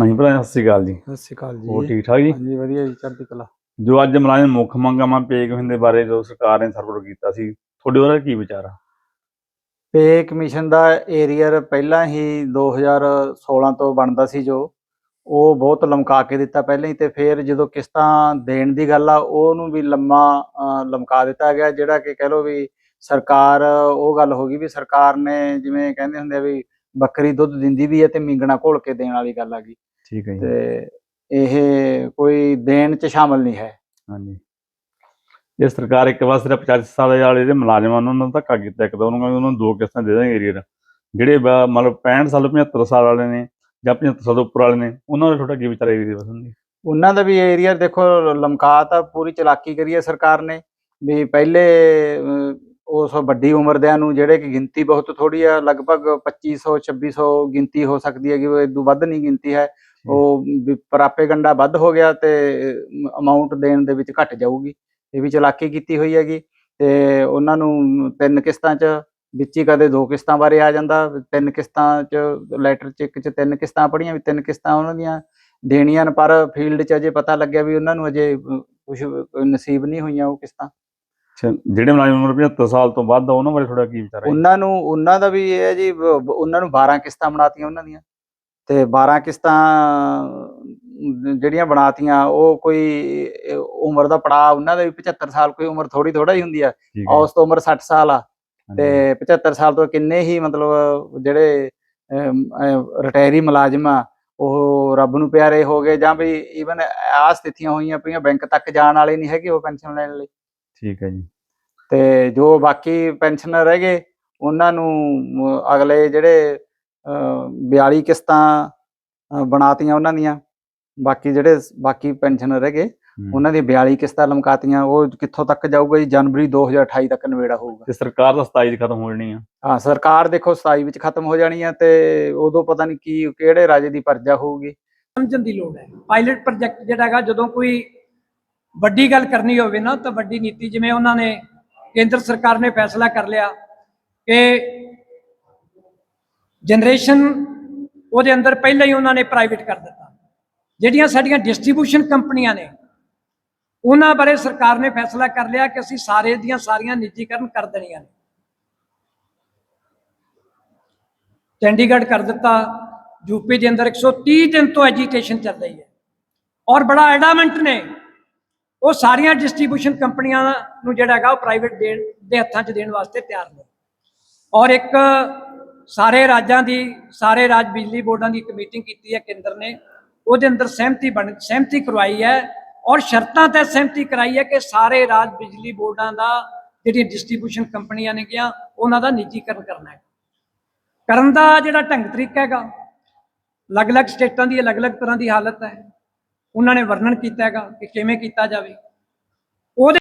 ਹਾਂਜੀ ਭਰਾ ਸਤਿ ਸ਼੍ਰੀ ਅਕਾਲ ਜੀ। ਸਤਿ ਸ਼੍ਰੀ ਅਕਾਲ ਹੋਰ ਜੀ ਠੀਕ ਠਾਕ ਜੀ? ਹਾਂਜੀ ਵਧੀਆ ਜੀ ਚੜ੍ਹਦੀ ਕਲਾ। ਜੋ ਅੱਜ ਮੁਲਾਜ਼ਮ ਮੁੱਖ ਮੰਗਾਂ ਪੇ ਕਮਿਸ਼ਨ ਦੇ ਬਾਰੇ ਜੋ ਸਰਕਾਰ ਨੇ ਸਰਵਰ ਕੀਤਾ ਸੀ ਤੁਹਾਡੇ ਉਹਦਾ ਕੀ ਵਿਚਾਰ ਆ? ਪੇ ਕਮਿਸ਼ਨ ਦਾ ਏਰੀਅਰ ਪਹਿਲਾਂ ਹੀ 2016 ਤੋਂ ਬਣਦਾ ਸੀ ਜੋ ਉਹ ਬਹੁਤ ਲਮਕਾ ਕੇ ਦਿੱਤਾ ਪਹਿਲਾਂ ਹੀ ਤੇ ਫਿਰ ਜਦੋਂ ਕਿਸ਼ਤਾਂ ਦੇਣ ਦੀ ਗੱਲ ਆ ਉਹਨੂੰ ਵੀ ਲੰਮਾ ਅ, ਲਮਕਾ ਦਿੱਤਾ ਗਿਆ ਜਿਹੜਾ ਕਿ ਕਹਿ ਲਓ ਵੀ ਸਰਕਾਰ ਉਹ ਗੱਲ ਹੋ ਗਈ ਵੀ ਸਰਕਾਰ ਨੇ ਜਿਵੇਂ ਕਹਿੰਦੇ ਹੁੰਦੇ ਆ ਵੀ ਬੱਕਰੀ ਦੁੱਧ ਦਿੰਦੀ ਵੀ ਹੈ ਤੇ ਮਿੰਗਣਾ ਘੋਲ ਕੇ ਦੇਣ ਵਾਲੀ ਗੱਲ ਆ ਗਈ। ਠੀਕ ਹੈ ਜੀ। ਤੇ ਇਹ ਕੋਈ ਦੇਣ ਚ ਸ਼ਾਮਲ ਨਹੀਂ ਹੈ। ਹਾਂਜੀ। ਇਹ ਸਰਕਾਰ ਇੱਕ ਵਾਰ ਸਿਰਫ 85 ਸਾਲ ਦੇ ਵਾਲੇ ਜਿਹੜੇ ਮੁਲਾਜ਼ਮਾਂ ਨੂੰ ਉਹਨਾਂ ਨੂੰ ਧੱਕਾ ਕੀਤਾ ਇੱਕ ਤਾਂ ਉਹਨਾਂ ਨੂੰ ਉਹਨਾਂ ਨੂੰ ਦੋ ਕਿਸ਼ਤਾਂ ਦੇ ਦੇਣਗੇ ਏਰੀਅਰ ਜਿਹੜੇ ਬ- ਮਤਲਬ 65 ਸਾਲ 75 ਸਾਲ ਵਾਲੇ ਨੇ ਜਾਂ 75 ਸਾਲ ਤੋਂ ਉੱਪਰ ਵਾਲੇ ਨੇ ਉਹਨਾਂ ਦਾ ਥੋੜਾ ਕੀ ਵਿਚਾਰ ਦੀ ਉਹਨਾਂ ਦਾ ਵੀ ਏਰੀਆ ਦੇਖੋ ਲਮਕਾ ਤਾਂ ਪੂਰੀ ਚਲਾਕੀ ਕਰੀ ਹੈ ਸਰਕਾਰ ਨੇ ਵੀ ਪਹਿਲੇ ਉਸ ਵੱਡੀ ਉਮਰ ਦਿਆਂ ਨੂੰ ਜਿਹੜੇ ਕਿ ਗਿਣਤੀ ਬਹੁਤ ਥੋੜੀ ਆ ਲਗਭਗ 2500 2600 ਗਿਣਤੀ ਹੋ ਸਕਦੀ ਹੈ ਕਿ ਉਹ ਇਦੋਂ ਵੱਧ ਨਹੀਂ ਗਿਣਤੀ ਹੈ। ਉਹ ਵੀ ਪ੍ਰਾਪੇ ਗੰਡਾ ਵੱਧ ਹੋ ਗਿਆ ਤੇ ਅਮਾਉਂਟ ਦੇਣ ਦੇ ਵਿੱਚ ਘਟ ਜਾਊਗੀ। ਇਹ ਵੀ ਚਲਾਕੀ ਕੀਤੀ ਹੋਈ ਹੈਗੀ ਤੇ ਉਹਨਾਂ ਨੂੰ ਤਿੰਨ ਕਿਸ਼ਤਾਂ 'ਚ ਵਿੱਚ ਹੀ ਕਦੇ ਦੋ ਕਿਸ਼ਤਾਂ ਬਾਰੇ ਆ ਜਾਂਦਾ ਤਿੰਨ ਕਿਸ਼ਤਾਂ 'ਚ ਲੈਟਰ ਚੈੱਕ 'ਚ ਤਿੰਨ ਕਿਸ਼ਤਾਂ ਪੜੀਆਂ ਵੀ ਤਿੰਨ ਕਿਸ਼ਤਾਂ ਉਹਨਾਂ ਦੀਆਂ ਦੇਣੀਆਂ ਨੇ ਪਰ ਫੀਲਡ 'ਚ ਅਜੇ ਪਤਾ ਲੱਗਿਆ ਵੀ ਉਹਨਾਂ ਨੂੰ ਅਜੇ ਕੁਝ ਨਸੀਬ ਨਹੀਂ ਹੋਈਆਂ ਉਹ ਕਿਸ਼ਤਾਂ। ਜਿਹੜੇ ਮੁਲਾਜ਼ਮ ਉਮਰ 75 ਸਾਲ ਤੋਂ ਵੱਧ ਆ ਉਹਨਾਂ ਬਾਰੇ ਥੋੜਾ ਕੀ ਵਿਚਾਰ ਹੈ? ਉਹਨਾਂ ਨੂੰ ਉਹਨਾਂ ਦਾ ਵੀ ਇਹ ਹੈ ਜੀ ਉਹਨਾਂ ਨੂੰ 12 ਕਿਸ਼ਤਾਂ ਬਣਾਤੀਆਂ ਉਹਨਾਂ ਦੀਆਂ। ਤੇ 12 ਕਿਸ਼ਤਾਂ ਜਿਹੜੀਆਂ ਬਣਾਤੀਆਂ ਉਹ ਕੋਈ ਉਮਰ ਦਾ ਪੜਾਅ ਉਹਨਾਂ ਦਾ ਵੀ 75 ਸਾਲ ਕੋਈ ਉਮਰ ਥੋੜੀ ਥੋੜਾ ਹੀ ਹੁੰਦੀ ਆ। ਔਸਤ ਉਮਰ 60 ਸਾਲ ਆ। ਤੇ 75 ਸਾਲ ਤੋਂ ਕਿੰਨੇ ਹੀ ਮਤਲਬ ਜਿਹੜੇ ਰਿਟਾਇਰੀ ਮੁਲਾਜ਼ਮ ਆ ਉਹ ਰੱਬ ਨੂੰ ਪਿਆਰੇ ਹੋ ਗਏ ਜਾਂ ਵੀ ਈਵਨ ਆ ਸਥਿਤੀਆਂ ਹੋਈਆਂ ਪਈਆਂ ਬੈਂਕ ਤੱਕ ਜਾਣ ਵਾਲੇ ਨਹੀਂ ਹੈਗੇ ਉਹ ਪੈਨਸ਼ਨ ਲੈਣ ਲਈ। ਠੀਕ ਹੈ ਜੀ। ਤੇ ਜੋ ਬਾਕੀ ਪੈਨਸ਼ਨਰ ਰਹਿ ਗਏ ਉਹਨਾਂ ਨੂੰ ਅਗਲੇ ਜਿਹੜੇ 42 ਕਿਸ਼ਤਾਂ ਬਣਾਤੀਆਂ ਉਹਨਾਂ ਦੀਆਂ। ਬਾਕੀ ਜਿਹੜੇ ਬਾਕੀ ਪੈਨਸ਼ਨਰ ਰਹਿ ਗਏ। ਉਹਨਾਂ ਦੀ 42 ਕਿਸ਼ਤਾਂ ਲਮਕਾਤੀਆਂ। ਉਹ ਕਿੱਥੋਂ ਤੱਕ ਜਾਊਗਾ ਜੀ? ਜਨਵਰੀ 2028 ਤੱਕ ਨਵੇੜਾ ਹੋਊਗਾ। ਤੇ ਸਰਕਾਰ ਦਾ 27 ਚ ਖਤਮ ਹੋ ਜਾਣੀ ਆ। ਹਾਂ ਸਰਕਾਰ ਦੇਖੋ 27 ਵਿੱਚ ਖਤਮ ਹੋ ਜਾਣੀ ਹੈ ਤੇ ਉਦੋਂ ਪਤਾ ਨਹੀਂ ਕੀ ਕਿਹੜੇ ਰਾਜੇ ਦੀ ਪਰਜਾ ਹੋਊਗੀ। ਸਮਝਣ ਦੀ ਲੋੜ ਹੈ। ਪਾਇਲਟ ਪ੍ਰੋਜੈਕਟ ਜਿਹੜਾ ਹੈਗਾ ਜਦੋਂ ਕੋਈ ਵੱਡੀ ਗੱਲ ਕਰਨੀ ਹੋਵੇ ਨਾ ਤਾਂ ਵੱਡੀ ਨੀਤੀ ਜਿਵੇਂ ਉਹਨਾਂ ਨੇ ਕੇਂਦਰ ਸਰਕਾਰ ਨੇ ਫੈਸਲਾ ਕਰ ਲਿਆ ਕਿ ਜਨਰੇਸ਼ਨ ਉਹਦੇ ਅੰਦਰ ਪਹਿਲਾਂ ਹੀ ਉਹਨਾਂ ਨੇ ਪ੍ਰਾਈਵੇਟ ਕਰ ਦਿੱਤਾ। ਜਿਹੜੀਆਂ ਸਾਡੀਆਂ ਡਿਸਟ੍ਰੀਬਿਊਸ਼ਨ ਕੰਪਨੀਆਂ ਨੇ, ਉਹਨਾਂ ਬਾਰੇ ਸਰਕਾਰ ਨੇ ਫੈਸਲਾ ਕਰ ਲਿਆ ਕਿ ਅਸੀਂ ਸਾਰੇ ਦੀਆਂ ਸਾਰੀਆਂ ਨਿੱਜੀਕਰਨ ਕਰ ਦੇਣੀਆਂ ਨੇ। ਚੰਡੀਗੜ੍ਹ ਕਰ ਦਿੱਤਾ ਯੂਪੀ ਦੇ ਅੰਦਰ 130 ਦਿਨ ਤੋਂ ਐਜੀਟੇਸ਼ਨ ਚੱਲ ਰਹੀ ਹੈ। ਔਰ ਬੜਾ ਐਡਾਮੈਂਟ ਨੇ, ਉਹ ਸਾਰੀਆਂ ਡਿਸਟ੍ਰੀਬਿਊਸ਼ਨ ਕੰਪਨੀਆਂ ਨੂੰ ਜਿਹੜਾ ਹੈਗਾ ਉਹ ਪ੍ਰਾਈਵੇਟ ਦੇਣ ਦੇ ਹੱਥਾਂ 'ਚ ਦੇਣ ਵਾਸਤੇ ਤਿਆਰ ਨੇ। ਔਰ ਇੱਕ ਸਾਰੇ ਰਾਜਾਂ ਦੀ, ਸਾਰੇ ਰਾਜ ਬਿਜਲੀ ਬੋਰਡਾਂ ਦੀ ਇੱਕ ਮੀਟਿੰਗ ਕੀਤੀ ਹੈ ਕੇਂਦਰ ਨੇ। ਉਹਦੇ ਅੰਦਰ ਸਹਿਮਤੀ ਬਣ, ਸਹਿਮਤੀ ਕਰਵਾਈ ਹੈ ਔਰ ਸ਼ਰਤਾਂ ਤੇ ਸਹਿਮਤੀ ਕਰਾਈ ਹੈ ਕਿ ਸਾਰੇ ਰਾਜ ਬਿਜਲੀ ਬੋਰਡਾਂ ਦਾ ਜਿਹੜੀਆਂ ਡਿਸਟ੍ਰੀਬਿਊਸ਼ਨ ਕੰਪਨੀਆਂ ਨੇ ਗਿਆ ਉਹਨਾਂ ਦਾ ਨਿੱਜੀਕਰਨ ਕਰਨਾ ਹੈ। ਕਰਨ ਦਾ ਜਿਹੜਾ ਢੰਗ ਤਰੀਕਾ ਹੈਗਾ, ਅਲੱਗ-ਅਲੱਗ ਸਟੇਟਾਂ ਦੀ, ਅਲੱਗ-ਅਲੱਗ ਤਰ੍ਹਾਂ ਦੀ ਹਾਲਤ ਹੈ। ਉਹਨਾਂ ਨੇ ਵਰਣਨ ਕੀਤਾ ਹੈਗਾ ਕਿ ਕਿਵੇਂ ਕੀਤਾ ਜਾਵੇ। ਉਹਦੇ